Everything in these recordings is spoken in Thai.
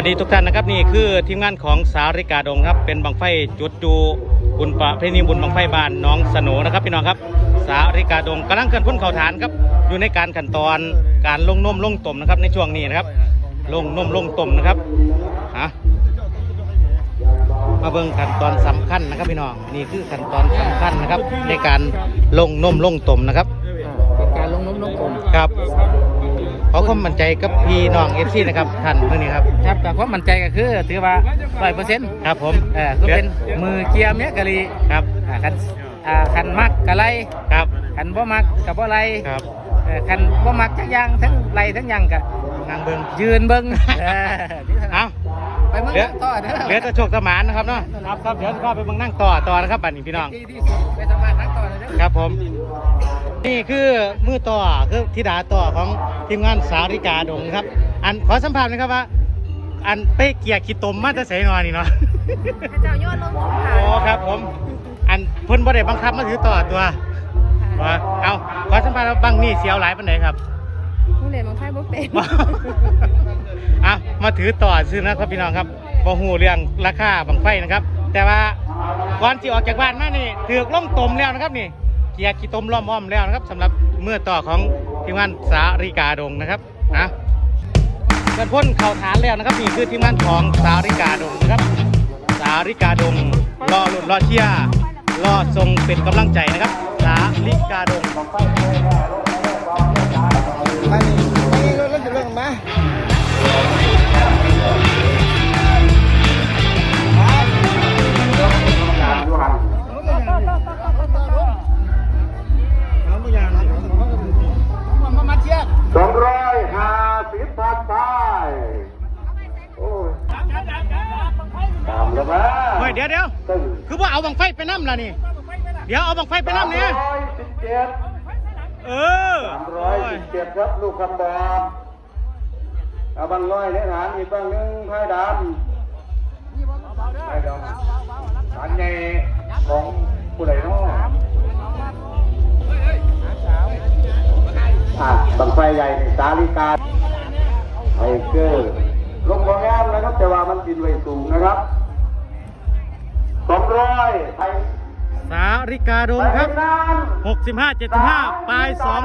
วัสดีทุกท่านนะครับนี่คือทีมงานของสาริกาดงครับ เป็นบังไฟจุดจูบุญประเพณีบุญบังไฟบานน้องสโหนนะครับพี่น้องครับ สาริกาดงกำลังเคลื่อนพ้นเข่าฐานครับอยู่ในการขั้นตอนการลงนมลงต่มนะครับในช่วงนี้นะครับ ลงนมลงต่มนะครับฮะมาเบิ่งขั้นตอนสำคัญนะครับพี่น้องนี่คือขั้นตอนสำคัญนะครับ ในการลงนมลงต่มนะครับเป็นการลงน้มลงกลมครับ ขอความมั่นใจกับพี่น้องเอฟซีนะครับท่านเมื่อนี้ครับครับแต่ความมั่นใจก็คือถือว่าร้อยเปอร์เซ็นต์ครับผมเออคือเป็นมือเกียร์เมียกะลีครับอ่าคันอ่าคันมักกะไรครับคันบ่มักกับบ่ไรครับเออคันบ่มักจักอย่างทั้งไรทั้งยังกะนางเบิ้งยืนเบิ่งเออเอาไปเบิ้งต่อเด้อเหลือแตะโชคตะหมานนะครับเนาะครับครับเดี๋ยวก็ไปเบิ่งนั่งต่อต่อนะครับบัดนี้พี่น้องที่ที่สุดไปสมาษณ์นักต่อเลยเด้อครับผม นี่คือมือต่อคือธิดาต่อของทีมงานสาริกาดงครับ อันขอสัมภาษณ์หนะครับว่า อันเป้เกียร์ขี้ตมมาจะใส่นอนนี่เนาะพระเจ้ายอดลงทุนค่ะโอ้ครับผม อันเพิ่นบ่ได้บังคับมาถือต่อตัวว่าเอาขอสัมภาษณ์ว่าบังนี่เสียวหลายปานไหนครับผู้เล่นบางไพ่บ่เป็นอะมาถือต่อซื้อนะครับพี่น้องครับบ่ฮู้เรื่องราคาบังไฟนะครับ แต่ว่าก่อนที่ออกจากบ้านมานี่ถือกล่องตมแล้วนะครับนี่เกียร์ขี้ตมล้อมอ้อมแล้วนะครับสำหรับเมื่อต่อของทีมงานสาริกาดงนะครับนะเกิดพ้นเข่าฐานแล้วนะครับนี่คือทีมงานของสาริกาดงนะครับ สาริกาดงรอหลุดรอเชียร์รอทรงเป็นกำลังใจนะครับ สาริกาดง เฮ้ยเดี๋ยวเดี๋ยวตึ้งคือว่าเอาบังไฟไปน้ำล่ะนี่ เดี๋ยวเอาบังไฟไปน้ำเนี่ยร้อยสิบเจ็ดเออสามร้อยสิบเจ็ดครับลูกคำบอลเอาบังร้อยในฐานอีกบังหนึ่งไพ่ดำไพ่ดำฐานใหญ่ของผู้ใดเน้ออะบังไฟใหญ่นี่สาลิกาไทเกอร์ลงบางแอมนะครับ แต่ว่ามันบินไว้สูงนะครับ สองร้อยไทยสาริกาดงครับไปนาน65 75ปลาย 200สอง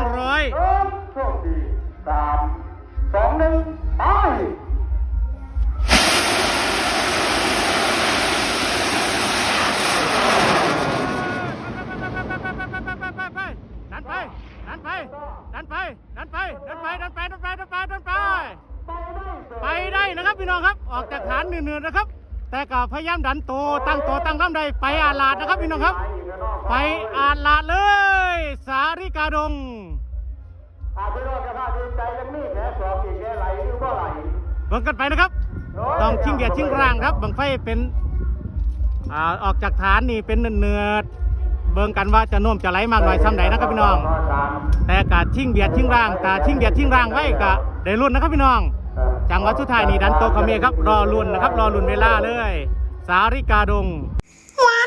โชคดีสามสองหนึ่งไปดันไป ดันไป ดันไป ดันไป ดันไป ดันไป ดันไป ดันไป ดันไป ไปได้นะครับพี่น้องครับ ออกจากฐานเหนื่อยๆนะครับ แต่ก็พยายามดันโตวตั้งโตวตั้งร่ำใดไปอาลาดนะครับพี่น้องครับ ไปอาลาดเลย สาริกาดงอาพี่น้องจะพาดีใจยังมีแผลสองอีกแค่ไหลหรือว่าไหลเบิ่งกันไปนะครับ ต้องชิงเดียดชิงร่างครับบังไฟเป็นอ่าออกจากฐานนี่เป็นเนื้อๆเบิ่งกันว่าจะโน้มจะไหลมากน้อยซ้ำไหนนะครับพี่น้อง แต่กาชิงเบียดชิงร่างกาชิงเบียดชิงร่างไว้กะได้รุ่นนะครับพี่น้อง จังหวะสุดท้ายนี่ดันโตคาเมครับ รอรุ่นนะครับ รอรุ่นเวลาเลย สาริกาดงว้า